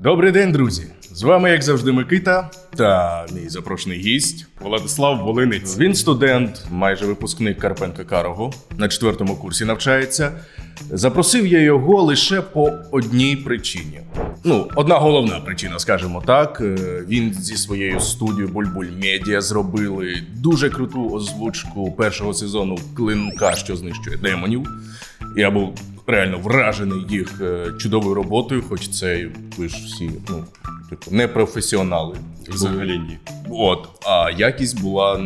Добрий день, друзі! З вами, як завжди, Микита та мій запрошений гість. Владислав Волинець. Він студент, майже випускник Карпенка Карого, на четвертому курсі навчається. Запросив я його лише по одній причині. Ну, одна головна причина, скажімо так. Е, Він зі своєю студією Бульбуль Медіа зробили дуже круту озвучку першого сезону Клинка, що знищує демонів. Я був реально вражений їх е, чудовою роботою, хоч це ви ж всі, ну, типу, не професіонали. Взагалі ні. От, а якість була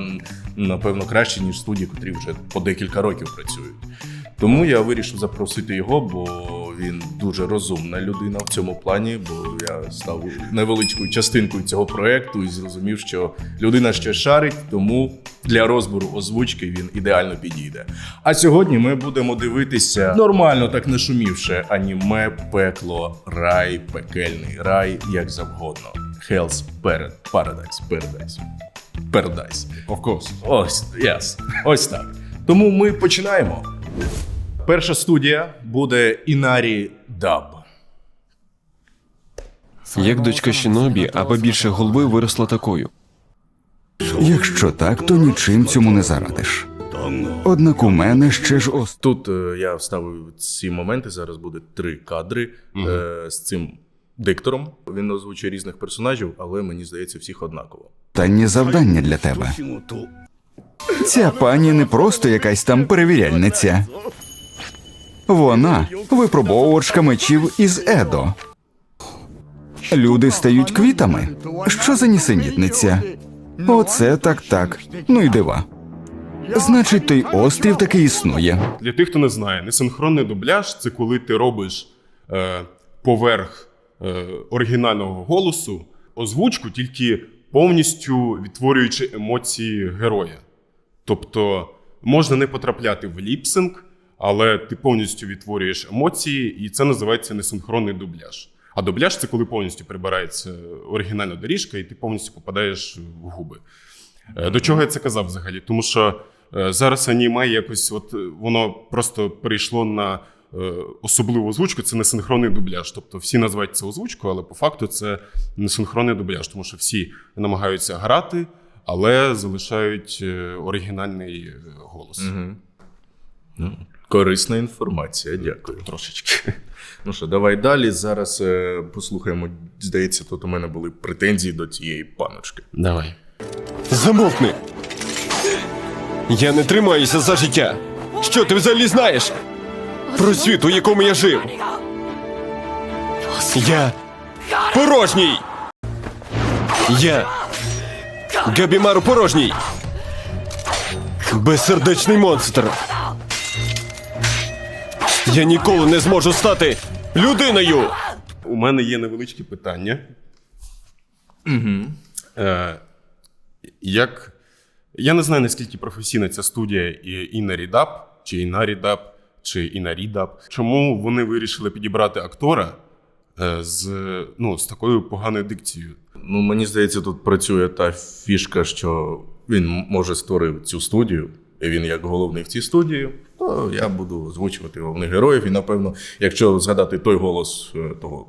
напевно краще, ніж студії, котрі вже по декілька років працюють. Тому я вирішив запросити його, бо він дуже розумна людина в цьому плані, бо я став невеличкою частинкою цього проекту і зрозумів, що людина ще шарить, тому для розбору озвучки він ідеально підійде. А сьогодні ми будемо дивитися нормально, так не шумівши, аніме пекло, рай, пекельний рай, як завгодно. Hell's Paradise. Paradise. Paradise. Paradise. Of course. Ось, yes. Ось так. Тому ми починаємо. Перша студія буде Інарі Даб. Як дочка Шинобі, а побільше голови виросла такою. Якщо так, то нічим цьому не зарадиш. Однак у мене ще ж ос... Тут е, я вставив ці моменти. Зараз буде три кадри е, з цим диктором. Він озвучує різних персонажів, але мені здається, всіх однаково. останнє завдання для тебе. Ця пані не просто якась там перевіряльниця. Вона випробовувачка мечів із Едо. Люди стають квітами. Що за нісенітниця? Оце так так. Ну і дива. Значить, той острів таки існує. Для тих, хто не знає, несинхронний дубляж це коли ти робиш е, поверх е, оригінального голосу озвучку, тільки повністю відтворюючи емоції героя. Тобто можна не потрапляти в ліпсинг, але ти повністю відтворюєш емоції, і це називається несинхронний дубляж. А дубляж це коли повністю прибирається оригінальна доріжка, і ти повністю попадаєш в губи. Е, До чого я це казав взагалі? Тому що е, зараз аніме якось от воно просто перейшло на особливу озвучку, це не синхронний дубляж. Тобто всі називають це озвучкою, але по факту це не синхронний дубляж, тому що всі намагаються грати, але залишають е, оригінальний е, голос. Корисна інформація, дякую. Трошечки. Ну що, давай далі. Зараз е, послухаємо. Здається, тут у мене були претензії до цієї паночки. Давай. Замовкни! Я не тримаюся за життя. Що ти взагалі знаєш? Про світ, у якому я жив. Я порожній. Я Габімару порожній. Безсердечний монстр. Я ніколи не зможу стати людиною. У мене є невеличкі питання. Угу. Е, як... Я не знаю, наскільки професійна ця студія і- Інарідаб, чи Інарідаб, чи Інарідаб. Чому вони вирішили підібрати актора е, з, ну, з такою поганою дикцією? Ну, мені здається, тут працює та фішка, що він може створив цю студію, і він як головний в цій студії, то я буду озвучувати головних героїв. І напевно, якщо згадати той голос е, того,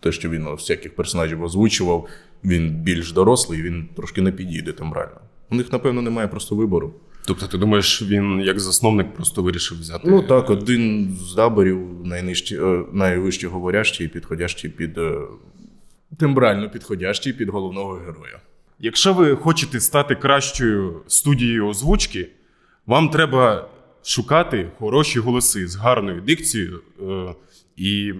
те, що він всяких персонажів озвучував, він більш дорослий, він трошки не підійде тембрально. У них, напевно, немає просто вибору. Тобто, ти думаєш, він як засновник просто вирішив взяти. Ну так, один з даберів найнижчі, е, найвище говорящий і підходящий під е, тембрально підходящий під головного героя. Якщо ви хочете стати кращою студією озвучки, вам треба шукати хороші голоси з гарною дикцією е, і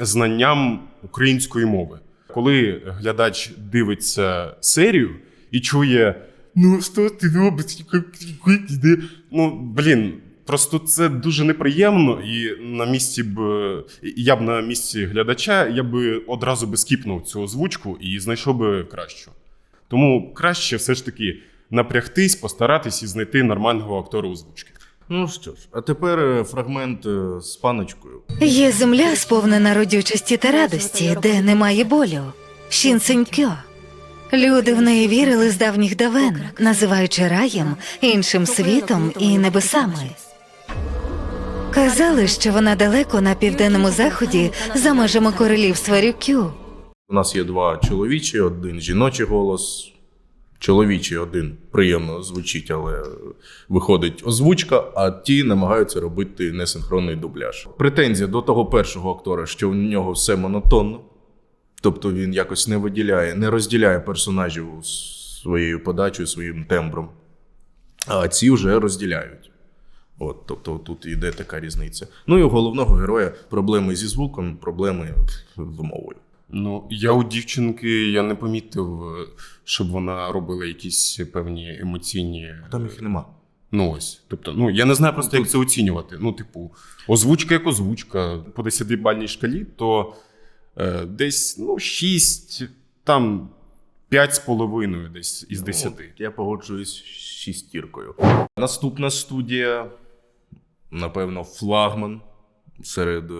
знанням української мови. Коли глядач дивиться серію і чує Ну, що ти робиш? Ну, блін, просто це дуже неприємно, і на місці б я б на місці глядача я би одразу би скіпнув цю озвучку і знайшов би кращу. Тому краще все ж таки напрягтись, постаратись і знайти нормального актора озвучки. Ну що ж, а тепер е, фрагмент е, з паночкою. Є земля, сповнена родючості та радості, де немає болю. Шінсенькьо. Люди в неї вірили з давніх давен, називаючи раєм, іншим світом і небесами. Казали, що вона далеко на південному заході за межами королівства Рюкю. У нас є два чоловічі, один жіночий голос. Чоловічий один приємно звучить, але виходить озвучка, а ті намагаються робити несинхронний дубляж. Претензія до того першого актора, що у нього все монотонно, тобто він якось не виділяє, не розділяє персонажів своєю подачею, своїм тембром. А ці вже розділяють. От, тобто тут йде така різниця. Ну і у головного героя проблеми зі звуком, проблеми з мовою. Ну, я у дівчинки я не помітив, е, щоб вона робила якісь певні емоційні. Там їх нема. Ну ось. Тобто, ну я не знаю просто, як це оцінювати. Ну, типу, озвучка як озвучка. По 10-бальній шкалі, то десь ну, 6, там 5,5 десь із 10. Ну, я погоджуюсь з шістіркою. Наступна студія, напевно, флагман серед е,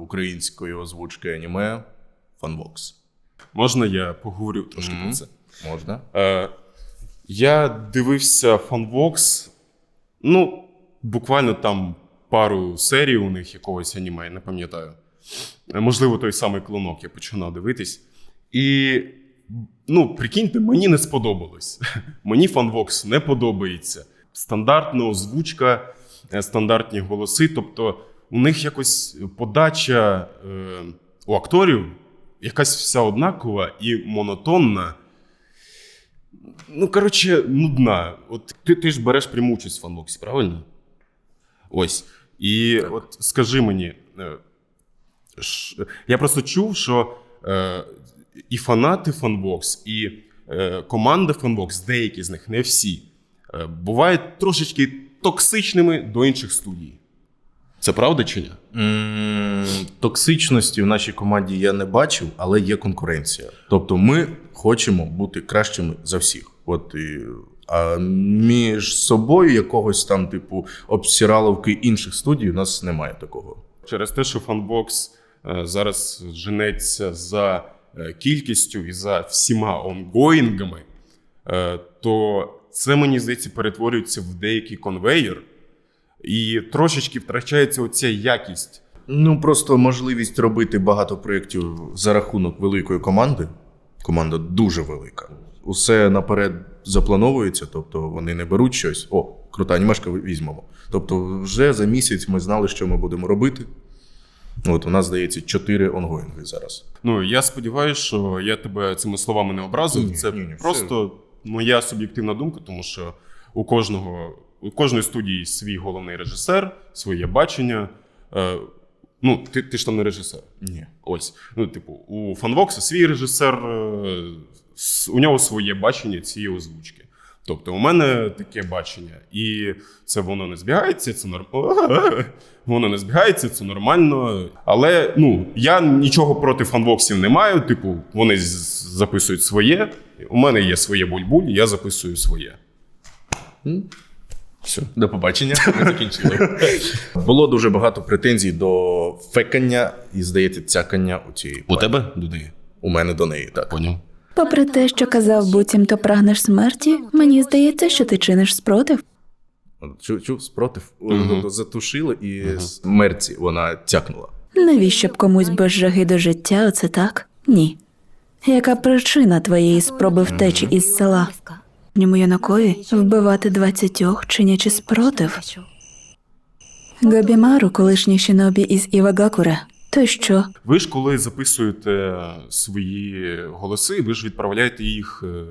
української озвучки аніме Funvox. Можна я поговорю трошки Мгм. про це? Можна? Е, я дивився Funvox, ну, буквально там пару серій у них якогось аніме, я не пам'ятаю. Е, Можливо, той самий клонок я починав дивитись. І, ну, прикиньте, мені не сподобалось. мені Funvox не подобається. Стандартна озвучка, е, стандартні голоси. Тобто, у них якось подача е, у акторів якась вся однакова і монотонна. Ну, коротше, нудна. От ти, ти ж береш пряму участь в фанбоксі, правильно? Ось. І от скажи мені, е, ш- я просто чув, що е, і фанати фанбокс, і е, команда фанбокс, деякі з них, не всі, е, бувають трошечки токсичними до інших студій. Це правда чи ні? Токсичності в нашій команді я не бачив, але є конкуренція. Тобто ми хочемо бути кращими за всіх. От і, а між собою якогось там, типу, обсіраловки інших студій у нас немає такого. Через те, що фанбокс зараз женеться за е, кількістю і за всіма онгоїнгами, е, то це, мені здається, перетворюється в деякий конвейер, і трошечки втрачається оця якість. Ну просто можливість робити багато проєктів за рахунок великої команди. Команда дуже велика. Усе наперед заплановується, тобто вони не беруть щось. О, крута анімешка візьмемо. Тобто, вже за місяць ми знали, що ми будемо робити. От у нас здається чотири онгоїнги зараз. Ну, я сподіваюся, що я тебе цими словами не образив. Ні, це ні, ні, просто моя суб'єктивна думка, тому що у кожного у кожної студії свій головний режисер, своє бачення. Е, ну, ти, ти ж там не режисер. Ні. Ось. Ну, типу, у Фанвокса свій режисер, е, у нього своє бачення цієї озвучки. Тобто, у мене таке бачення, і це воно не збігається, це норм... воно не збігається, це нормально. Але ну, я нічого проти фанвоксів не маю. Типу, вони записують своє. У мене є своє буль-буль, я записую своє. Все, до побачення. Ми закінчили. Було дуже багато претензій до фекання і, здається, цякання у цієї. У тебе Дуди? У мене до неї, так. Поняв. Попри те, що казав, буцімто прагнеш смерті, мені здається, що ти чиниш спротив. Чув, чув спротив. Мгм. Тобто Затушили і смерці вона цякнула. Навіщо б комусь без жаги до життя, оце так? Ні. Яка причина твоєї спроби втечі із села? Ньому Янакові вбивати двадцятьох, чинячи спротив. Габімару, колишній шинобі із Івагакура. То що? Ви ж коли записуєте свої голоси, ви ж відправляєте їх е, е,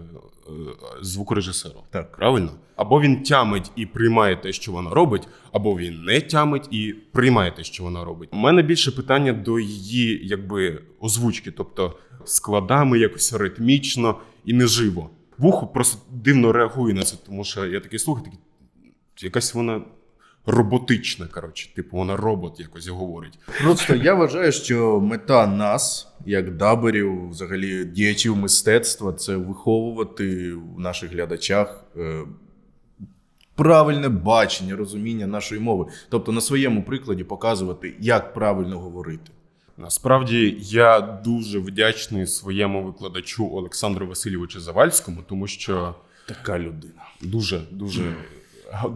звукорежисеру. Так. Правильно? Або він тямить і приймає те, що вона робить, або він не тямить і приймає те, що вона робить. У мене більше питання до її якби озвучки, тобто складами якось ритмічно і неживо. Вухо просто дивно реагує на це, тому що я такий слухаю, такий, якась вона роботична, коротше, типу, вона робот якось говорить. Просто я вважаю, що мета нас, як даберів, взагалі діячів мистецтва, це виховувати в наших глядачах е, правильне бачення, розуміння нашої мови. Тобто на своєму прикладі показувати, як правильно говорити. Насправді я дуже вдячний своєму викладачу Олександру Васильовичу Завальському, тому що Така людина. дуже, дуже,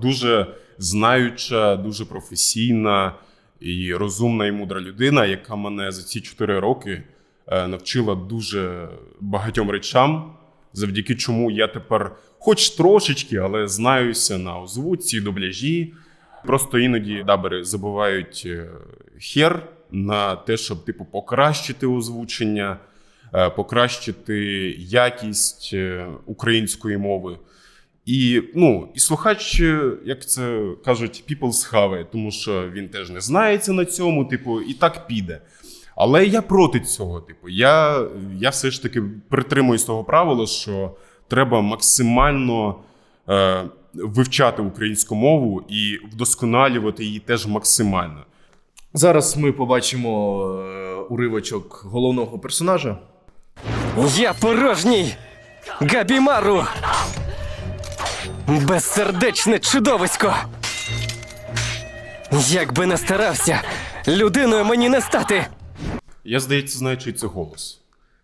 дуже знаюча, дуже професійна і розумна і мудра людина, яка мене за ці чотири роки е, навчила дуже багатьом речам, завдяки чому я тепер, хоч трошечки, але знаюся на озвучці, дубляжі. Просто іноді дабери забувають е, хер на те, щоб типу покращити озвучення, е, покращити якість української мови. І, ну, і слухач, е, як це кажуть, people схаває, тому що він теж не знається на цьому, типу, і так піде. Але я проти цього. Типу, я, я все ж таки притримуюсь того правила, що треба максимально е, вивчати українську мову і вдосконалювати її теж максимально. Зараз ми побачимо е, уривочок головного персонажа. Я порожній! Габімару! Безсердечне чудовисько! Як би не старався, людиною мені не стати! Я, здається, знаю, чий це голос.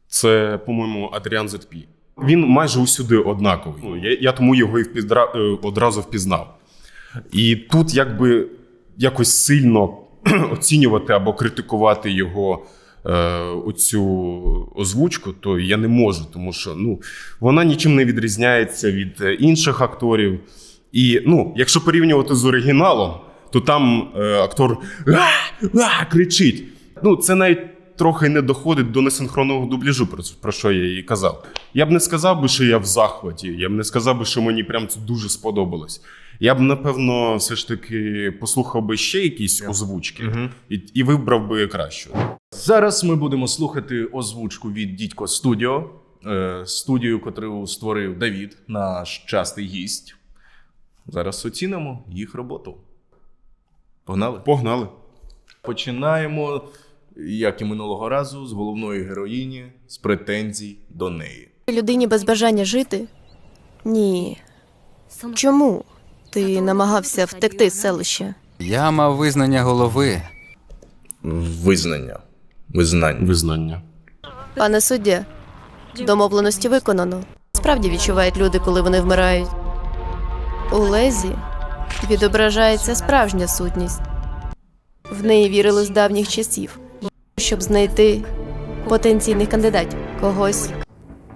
Це, по-моєму, Адріан ZP. Він майже усюди однаковий. Ну, я, я тому його і впіздра... е, одразу впізнав. І тут, якби якось сильно оцінювати або критикувати його оцю озвучку, то я не можу, тому що ну, вона нічим не відрізняється від е, інших акторів. І ну, якщо порівнювати з оригіналом, то там е, актор «А! А!» кричить. Ну, це навіть трохи не доходить до несинхронного дубляжу, про, про що я і казав. Я б не сказав би, що я в захваті, я б не сказав би, що мені прям це дуже сподобалось. Я б, напевно, все ж таки послухав би ще якісь озвучки і, і вибрав би кращу. Зараз ми будемо слухати озвучку від Дідько Студіо, е, студію, яку створив Давід, наш частий гість. Зараз оцінимо їх роботу. Погнали? Погнали. Починаємо, як і минулого разу, з головної героїні, з претензій до неї. Людині без бажання жити? Ні. Чому ти намагався втекти з селища? Я мав визнання голови. Визнання. Визнання. Визнання. Пане суддя, домовленості виконано. Справді відчувають люди, коли вони вмирають. У Лезі відображається справжня сутність. В неї вірили з давніх часів, щоб знайти потенційних кандидатів. Когось,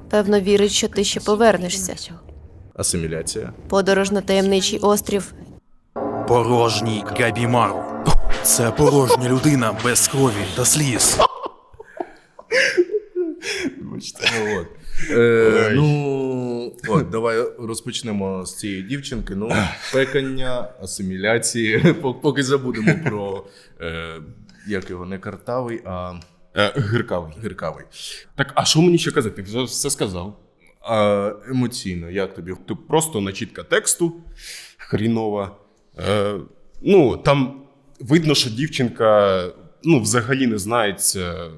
певно, вірить, що ти ще повернешся. Асиміляція. Подорож на таємничий острів Порожній Габімару. Це порожня людина без крові та сліз. От. Е, ну, от, давай розпочнемо з цієї дівчинки. Ну, пекання, асиміляції. Пок- Поки забудемо про е, як його не картавий, а Е, гіркавий. гіркавий. Так, а що мені ще казати? Ти вже все сказав. А емоційно, як тобі? Ти просто начітка тексту хрінова. Е, ну, там видно, що дівчинка ну, взагалі не знається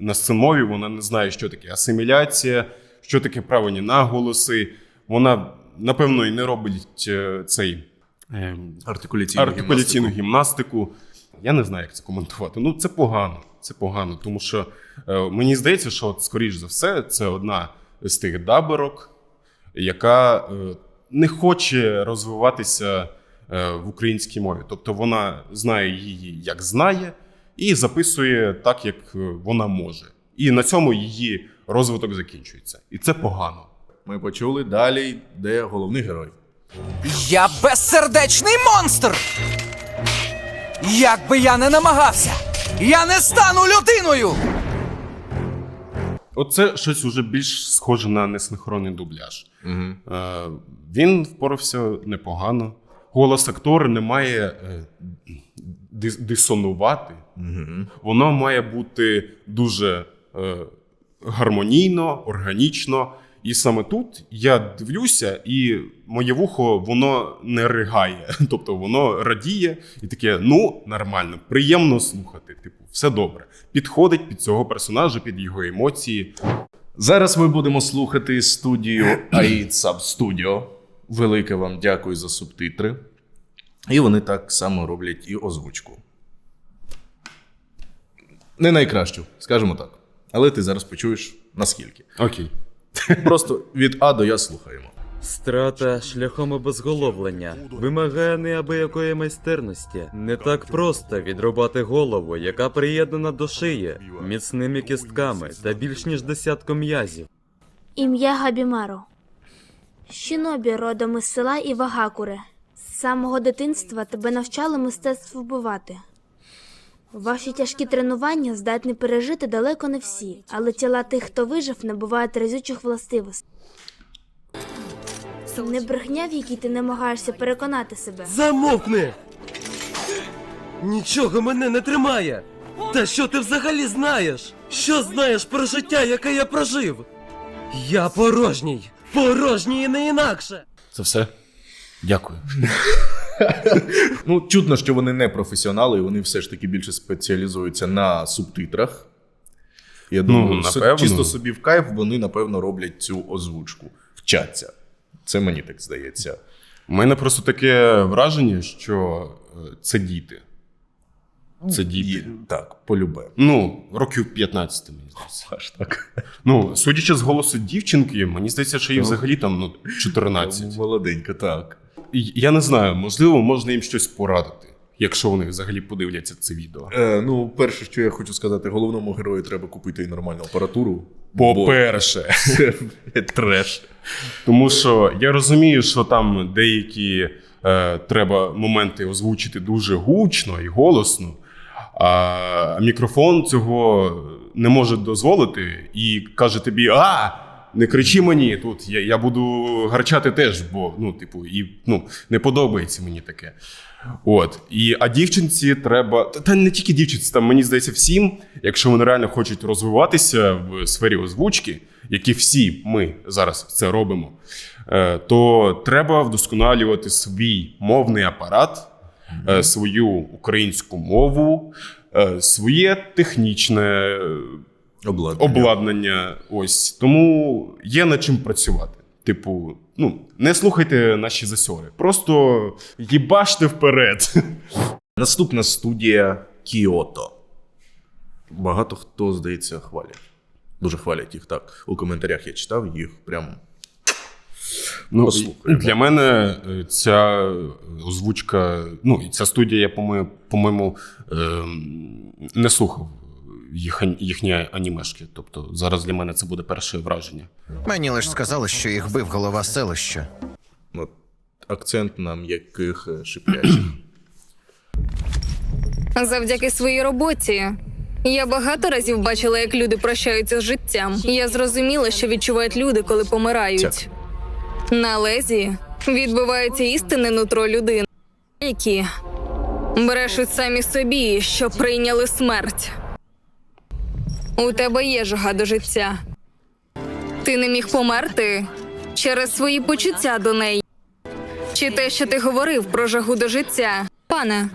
на сценмові, вона не знає, що таке асиміляція, що таке правильні наголоси. Вона, напевно, і не робить е, цей е, Артикуляційну артикуляційну гімнастику. гімнастику. Я не знаю, як це коментувати. Ну, це погано. Це погано, тому що е, мені здається, що, от, скоріш за все, це одна з тих даберок, яка е, не хоче розвиватися е, в українській мові. Тобто вона знає її як знає, і записує так, як е, вона може. І на цьому її розвиток закінчується. І це погано. Ми почули далі, де головний герой. Я безсердечний монстр! Як би я не намагався, я не стану людиною! Оце щось уже більш схоже на несинхронний дубляж. Угу. Е, він впорався непогано. Голос актора не має е, дис- дисонувати. Угу. Воно має бути дуже е, гармонійно, органічно. І саме тут я дивлюся, і моє вухо воно не ригає. Тобто воно радіє і таке: ну, нормально, приємно слухати. Типу, все добре. Підходить під цього персонажа, під його емоції. Зараз ми будемо слухати студію Sub Studio. Велике вам дякую за субтитри. І вони так само роблять і озвучку. Не найкращу, скажімо так. Але ти зараз почуєш наскільки. Окей. Просто від А до Я слухаємо. Страта шляхом обезголовлення вимагає неабиякої майстерності. Не так просто відрубати голову, яка приєднана до шиї, міцними кістками та більш ніж десятком м'язів. Ім'я Габімаро. Щінобі родом із села Івагакуре. З самого дитинства тебе навчали мистецтву вбивати. Ваші тяжкі тренування здатні пережити далеко не всі, але тіла тих, хто вижив, набувають разючих властивостей. Не брехня, в якій ти намагаєшся переконати себе. Замовкни! Нічого мене не тримає! Та що ти взагалі знаєш? Що знаєш про життя, яке я прожив? Я порожній! Порожній і не інакше! Це все. Дякую. ну, чутно, що вони не професіонали, і вони все ж таки більше спеціалізуються на субтитрах. Я думаю, со- напевно. чисто собі в кайф вони, напевно, роблять цю озвучку. Вчаться. Це мені так здається. У мене просто таке враження, що е, це діти. Це діти. І, так, полюбе. Ну, років 15, мені здається. Аж так. Ну, судячи з голосу дівчинки, мені здається, що їй взагалі там ну, 14. Молоденька, так. Я не знаю, можливо, можна їм щось порадити, якщо вони взагалі подивляться це відео. Е, ну, перше, що я хочу сказати, головному герою треба купити і нормальну апаратуру. По-перше, треш. тому що я розумію, що там деякі е, треба моменти озвучити дуже гучно і голосно, а мікрофон цього не може дозволити і каже тобі: А! Не кричи мені тут, я, я буду гарчати теж, бо ну, типу, і ну, не подобається мені таке. От. І, а дівчинці треба. Та, та не тільки дівчинці, там мені здається, всім, якщо вони реально хочуть розвиватися в сфері озвучки, які всі ми зараз це робимо, е, то треба вдосконалювати свій мовний апарат, е, свою українську мову, е, своє технічне Обладнання. обладнання. Ось тому є над чим працювати. Типу, ну не слухайте наші засьори, просто їбаште вперед. Наступна студія Кіото. Багато хто, здається, хвалять. Дуже хвалять їх так. У коментарях я читав їх прям. Ну, Послухаємо. для мене е, ця озвучка, ну ця студія, я по-моєму, по-моєму ем, не слухав їх, їхні анімешки. Тобто зараз для мене це буде перше враження. Мені лише сказали, що їх бив голова селища. От, акцент на м'яких е, шиплячих. Завдяки своїй роботі. Я багато разів бачила, як люди прощаються з життям. Я зрозуміла, що відчувають люди, коли помирають. На лезі відбувається істинне нутро людини, які брешуть самі собі, що прийняли смерть. У тебе є жага до життя. Ти не міг померти через свої почуття до неї. Чи те, що ти говорив про жагу до життя, пане?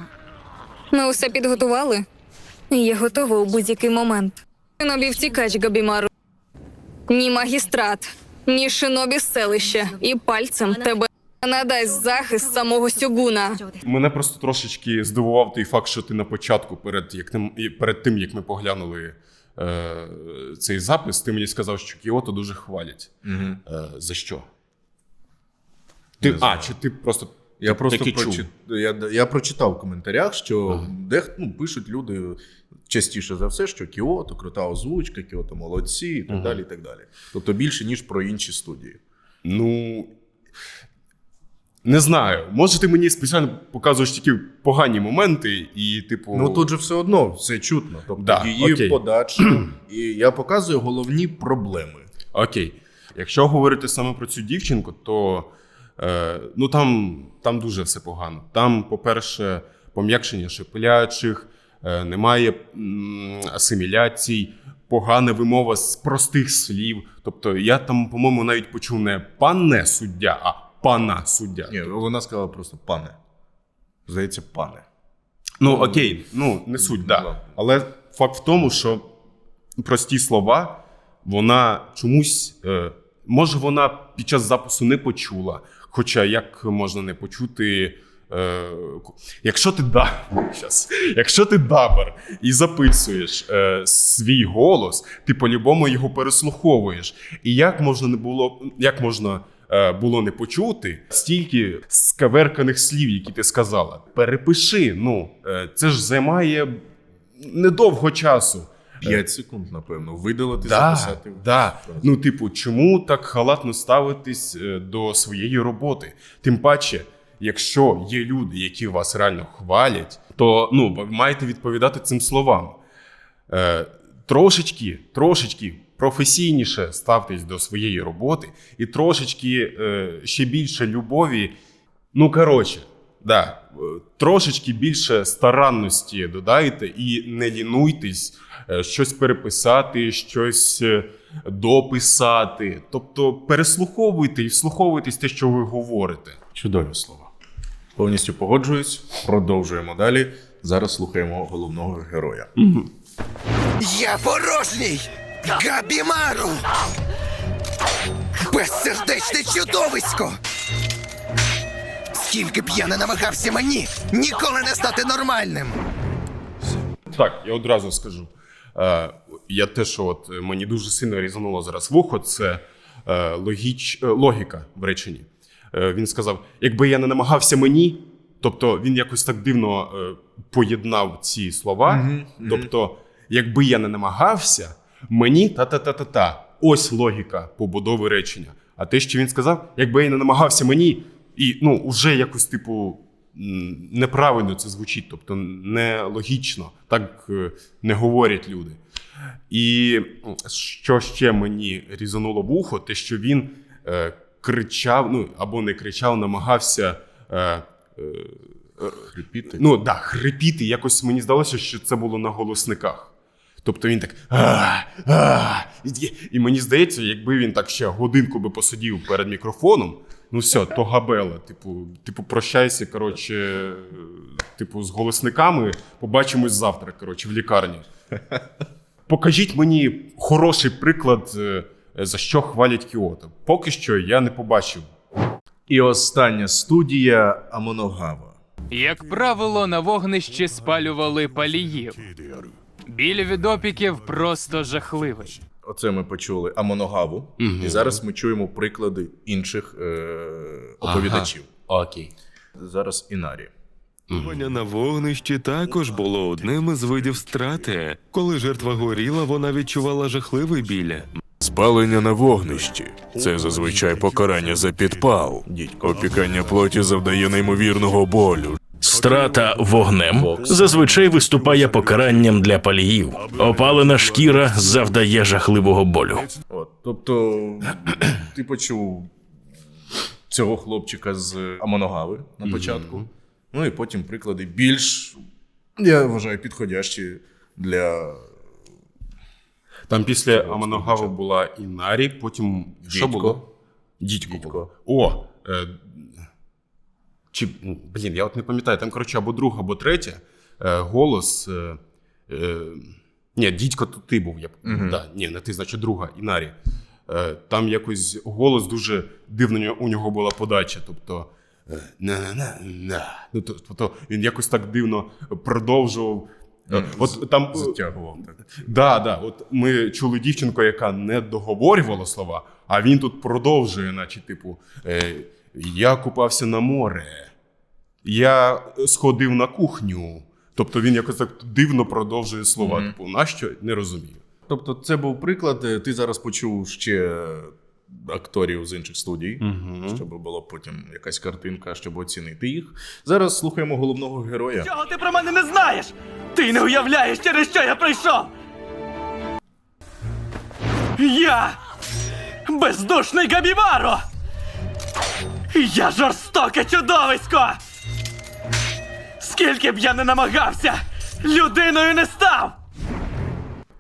Ми усе підготували. Я готова у будь-який момент. Шинобі втікач Габімару. Ні магістрат, ні шинобі з селища. І пальцем тебе надасть захист самого сюгуна. Мене просто трошечки здивував той факт, що ти на початку, перед, як тим, перед тим як ми поглянули е, цей запис, ти мені сказав, що Кіото дуже хвалять. Угу. Е, за що? Ти, а, чи ти просто. Я просто прочит... я, я прочитав в коментарях, що дехто ну, пишуть люди частіше за все, що Кіото, крута озвучка, Кіото молодці і так Мгм. далі. і так далі. Тобто більше, ніж про інші студії. Ну. Не знаю. Може, ти мені спеціально показуєш тільки погані моменти, і, типу. Ну тут же все одно все чутно. Тобто Да, її окей. подача, і я показую головні проблеми. Окей. Якщо говорити саме про цю дівчинку, то е, ну, там, там дуже все погано. Там, по-перше, пом'якшення шепелячих, е, немає м, асиміляцій, погана вимова з простих слів. Тобто я там, по-моєму, навіть почув не пане суддя, а пана суддя. Ні, вона сказала просто пане. Здається, пане. Ну окей, ну не суть, да. Але факт в тому, що прості слова вона чомусь, е, може, вона під час запису не почула. Хоча як можна не почути. Е, якщо ти да, щас, якщо ти дабер і записуєш е, свій голос, ти по-любому його переслуховуєш. І як можна не було, як можна було не почути стільки скаверканих слів, які ти сказала. Перепиши. Ну, е, це ж займає недовго часу. 5 секунд, напевно, видалити, Да, записати. да. Ну, типу, чому так халатно ставитись е, до своєї роботи? Тим паче, якщо є люди, які вас реально хвалять, то ну, ви маєте відповідати цим словам. Е, трошечки, трошечки професійніше ставтесь до своєї роботи і трошечки е, ще більше любові. Ну, коротше, да, е, трошечки більше старанності додайте і не лінуйтесь е, щось переписати, щось е, дописати. Тобто переслуховуйте і вслуховуйтесь те, що ви говорите. Чудові слова. Повністю погоджуюсь. Продовжуємо далі. Зараз слухаємо головного героя. Я порожній! Габімару! Безсердечне чудовисько! Скільки б я не намагався мені ніколи не стати нормальним! Так, я одразу скажу. Е, я те, що от е, мені дуже сильно різануло зараз вухо, це е, логіч, е, логіка в реченні. Е, він сказав: якби я не намагався мені, тобто він якось так дивно е, поєднав ці слова. Тобто, якби я не намагався, мені та-та-та-та-та. Ось логіка побудови речення. А те, що він сказав, якби я не намагався мені, і ну, вже якось, типу, неправильно це звучить, тобто нелогічно. Так е, не говорять люди. І що ще мені різануло вухо, те, що він е, кричав, ну або не кричав, намагався. Е, е, Хрипіти. Ну, да, хрипіти. Якось мені здалося, що це було на голосниках. Тобто він так. «А, а». І- І мені здається, якби він так ще годинку би посидів перед мікрофоном, ну все, то габела. Типу, типу, прощайся, коротше, типу, з голосниками. Побачимось завтра, коротше, в лікарні. Покажіть мені хороший приклад, е, за що хвалять Кіото. Поки що я не побачив. І остання студія Амоногава. Як правило, на вогнищі спалювали паліїв. Біль від опіків просто жахливий. Оце ми почули Амоногаву, і зараз ми чуємо приклади інших е- оповідачів. Окей. Зараз Інарі. Полювання на вогнищі також було одним із видів страти. Коли жертва горіла, вона відчувала жахливий біль. Спалення на вогнищі це зазвичай покарання за підпал. Опікання плоті завдає неймовірного болю. Страта вогнем зазвичай виступає покаранням для паліїв. Опалена шкіра завдає жахливого болю. От, тобто, ти почув цього хлопчика з Амоногави на початку. Ну і потім приклади більш, я вважаю, підходящі для. Там після Аманогава була Інарі, потім що Дідько. було? Дідько. було. О! Е, чи, ну, блін, я от не пам'ятаю, там, коротше, або друга, або третя. Е, голос. Е, е, ні, дідько то ти був. Я, Мгм. да, ні, не ти, значить, друга, Інарі. Е, там якось голос дуже дивно у нього була подача. Тобто. е, на-на-на-на. Ну, тобто він якось так дивно продовжував. Мгм, От там Затягував так. Да, да. От ми чули дівчинку, яка не договорювала слова, а він тут продовжує, наче, типу, е, я купався на море, я сходив на кухню. Тобто він якось так дивно продовжує слова. Мгм. Типу, нащо не розумію. Тобто, це був приклад. е, Ти зараз почув ще акторів з інших студій, Мгм. щоб була потім якась картинка, щоб оцінити їх. Зараз слухаємо головного героя. Чого ти про мене не знаєш? Ти не уявляєш, через що я прийшов! Я бездушний Габіваро! Я жорстоке чудовисько! Скільки б я не намагався, людиною не став!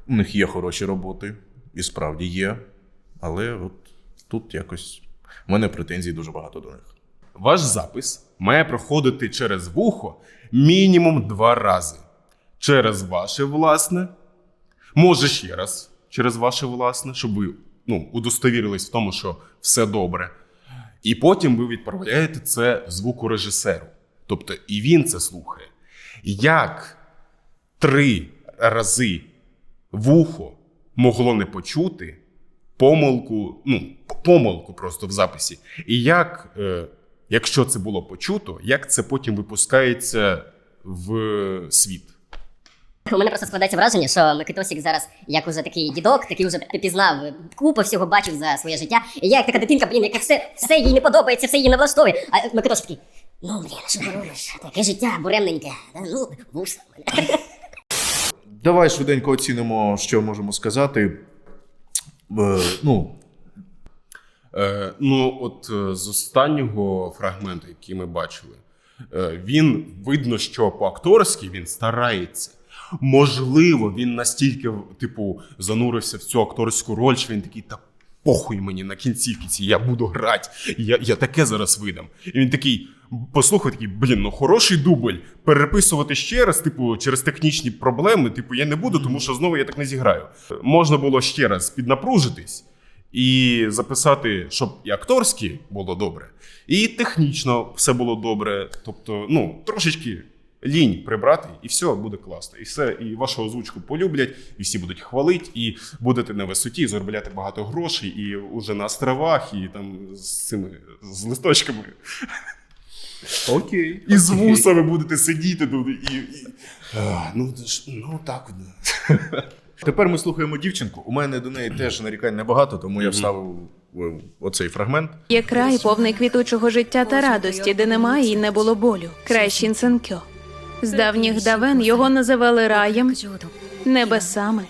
У них є хороші роботи, і справді є. Але от тут якось в мене претензій дуже багато до них. Ваш запис має проходити через вухо мінімум два рази. Через ваше власне, може ще раз через ваше власне, щоб ви ну, удостовірились в тому, що все добре. І потім ви відправляєте це звукорежисеру. Тобто і він це слухає. Як три рази вухо могло не почути, помилку, ну, помилку просто в записі. І як, е, якщо це було почуто, як це потім випускається в світ? У мене просто складається враження, що Микитосік зараз як уже такий дідок, такий вже пізнав купу всього бачив за своє життя. І я як така дитинка, блін, яка все, все їй не подобається, все їй не влаштовує. А Микитосик такий, ну блін, що ти робиш? Таке життя буремненьке. Ну, вуса. Давай швиденько оцінимо, що можемо сказати. Е, ну, Е, ну, от е, з останнього фрагменту, який ми бачили, е, він видно, що по-акторськи він старається. Можливо, він настільки, типу, занурився в цю акторську роль, що він такий, та похуй мені на кінцівці ці, я буду грати, я, я таке зараз видам. І він такий послухав, такий, блін, ну хороший дубль. Переписувати ще раз, типу, через технічні проблеми, типу, я не буду, тому що знову я так не зіграю. Можна було ще раз піднапружитись і записати, щоб і акторськи було добре, і технічно все було добре. Тобто, ну, трошечки лінь прибрати, і все буде класно. І все, і вашу озвучку полюблять, і всі будуть хвалити, і будете на висоті, заробляти багато грошей, і уже на островах, і там з цими з листочками. Окей. І з вусами будете сидіти тут. І, і... А, ну, ну так. Тепер ми слухаємо дівчинку. У мене до неї теж нарікань небагато, тому я вставив е, оцей фрагмент. Є край повний квітучого життя та радості, де немає і не було болю. Край Шінсенкьо. З давніх давен його називали раєм, небесами,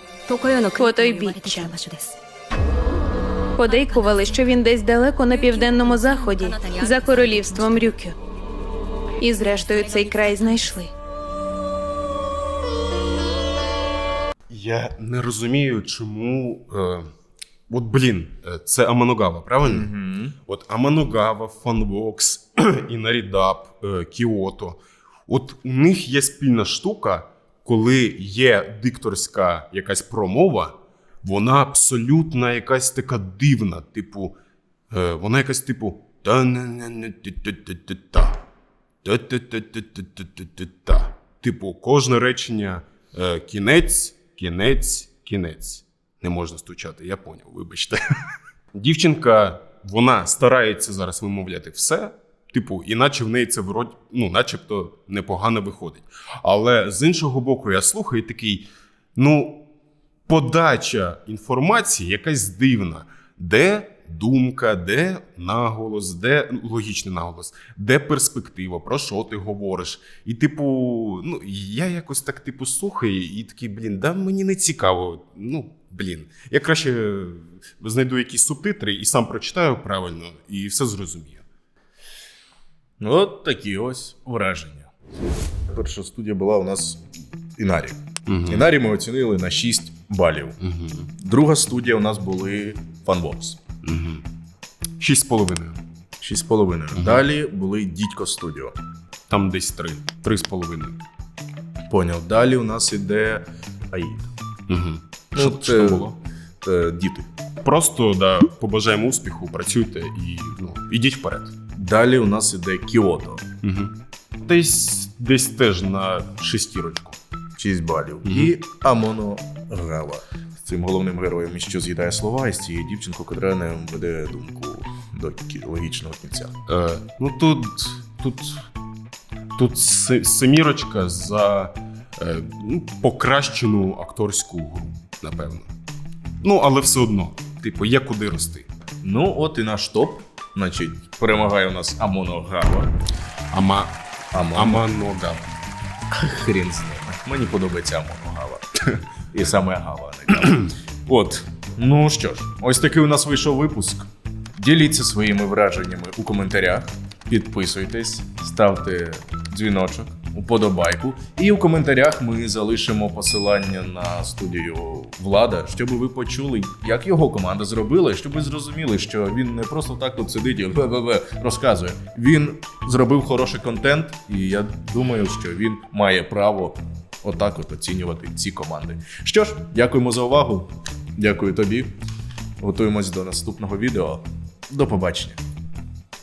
потойбіччям. Подейкували, що він десь далеко на південному заході, за королівством Рюкю. І зрештою цей край знайшли. Я не розумію, чому. Е, от блін, е, це Аманогава, правильно? От Аманогава, Фанвокс, Інарідап, е, Кіото. От у них є спільна штука, коли є дикторська якась промова, вона абсолютно якась така дивна. Типу, е, вона якась типу. Типу, кожне речення е, кінець, кінець, кінець. Не можна стучати, я поняв, вибачте. Дівчинка, вона старається зараз вимовляти все. Типу, іначе в неї це вроді, ну, начебто непогано виходить. Але з іншого боку, я слухаю такий: ну, подача інформації якась дивна. Де думка, де наголос, де ну, логічний наголос, де перспектива, про що ти говориш. І, типу, ну, я якось так, типу, слухаю, і такий, блін, да мені не цікаво. Ну, блін. Я краще знайду якісь субтитри і сам прочитаю правильно, і все зрозумію. От такі ось враження. Перша студія була у нас Інарі. Інарі ми оцінили на 6 балів. Друга студія у нас були з половиною. Шість з половиною. Далі були Дідько Студіо. Там десь три. Три з половиною. Поняв. Далі у нас іде Аїд. Угу. Ну, Що, це- що було? Е, Діти. Просто да, побажаємо успіху, працюйте і ну, ідіть вперед. Далі у нас іде Кіото. Угу. Десь, десь теж на шестірочку. 6 балів. І Амоно Гава. З цим головним героєм, що з'їдає слова, і з цією дівчинкою, котра не веде думку до логічного кінця. Е, ну тут, тут, тут семірочка за е, ну, покращену акторську гру, напевно. Ну, але все одно, типу, є куди рости. Ну, от і наш топ. Значить, перемагає у нас Амоногава. Ама... Амон... Аманогава. Хрін з ними. Мені подобається Амоно Гава. І саме Гава, не Гава. От. Ну що ж, ось такий у нас вийшов випуск. Діліться своїми враженнями у коментарях. Підписуйтесь, ставте дзвіночок, уподобайку. І у коментарях ми залишимо посилання на студію Влада, щоб ви почули, як його команда зробила, щоб ви зрозуміли, що він не просто так тут сидить і бе-бе-бе розказує. Він зробив хороший контент, і я думаю, що він має право отак от оцінювати ці команди. Що ж, дякуємо за увагу. Дякую тобі. Готуємось до наступного відео. До побачення.